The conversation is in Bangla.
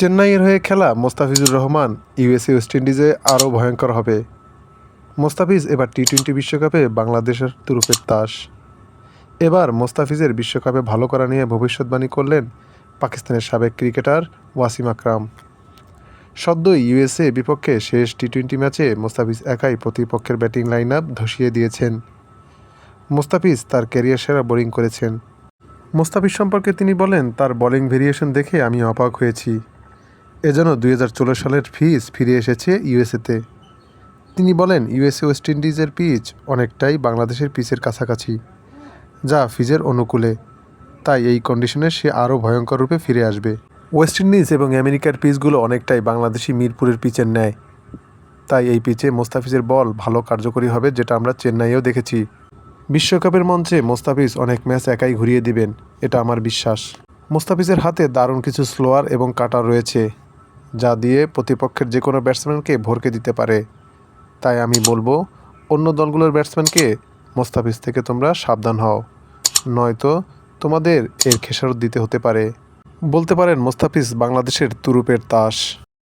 চেন্নাইয়ের হয়ে খেলা মোস্তাফিজুর রহমান ইউএসএ ওয়েস্ট ইন্ডিজে আরও ভয়ঙ্কর হবে। মোস্তাফিজ এবার টি টোয়েন্টি বিশ্বকাপে বাংলাদেশের তুরুপের তাস। এবার মোস্তাফিজের বিশ্বকাপে ভালো করা নিয়ে ভবিষ্যৎবাণী করলেন পাকিস্তানের সাবেক ক্রিকেটার ওয়াসিম আকরাম। সদ্যই ইউএসএ বিপক্ষে শেষ টি টোয়েন্টি ম্যাচে মোস্তাফিজ একাই প্রতিপক্ষের ব্যাটিং লাইন আপ ধসিয়ে দিয়েছেন। মোস্তাফিজ তার ক্যারিয়ার সেরা বোলিং করেছেন। মোস্তাফিজ সম্পর্কে তিনি বলেন, তার বোলিং ভেরিয়েশন দেখে আমি অবাক হয়েছি। এজন্য দুই হাজার ষোলো সালের ফিজ ফিরে এসেছে ইউএসএতে। তিনি বলেন ইউএসএ ওয়েস্ট ইন্ডিজের পিচ অনেকটাই বাংলাদেশের পিচের কাছাকাছি, যা ফিজের অনুকূলে। তাই এই কন্ডিশনে সে আরও ভয়ঙ্কর রূপে ফিরে আসবে। ওয়েস্ট ইন্ডিজ এবং আমেরিকার পিচগুলো অনেকটাই বাংলাদেশি মিরপুরের পিচের ন্যায়। তাই এই পিচে মোস্তাফিজের বল ভালো কার্যকরী হবে, যেটা আমরা চেন্নাইয়েও দেখেছি। বিশ্বকাপের মঞ্চে মোস্তাফিজ অনেক ম্যাচ একাই ঘুরিয়ে দিবেন, এটা আমার বিশ্বাস। মোস্তাফিজের হাতে দারুণ কিছু স্লোয়ার এবং কাটার রয়েছে। যা দিয়ে প্রতিপক্ষের যে কোনো ব্যাটসম্যানকে ভরকে দিতে পারে। তাই আমি বলব, অন্য দলগুলোর ব্যাটসম্যানকে মোস্তাফিজ থেকে তোমরা সাবধান হও, নয়তো তোমাদের এর খেসারত দিতে হতে পারে। বলতে পারেন, মোস্তাফিজ বাংলাদেশের তুরুপের তাস।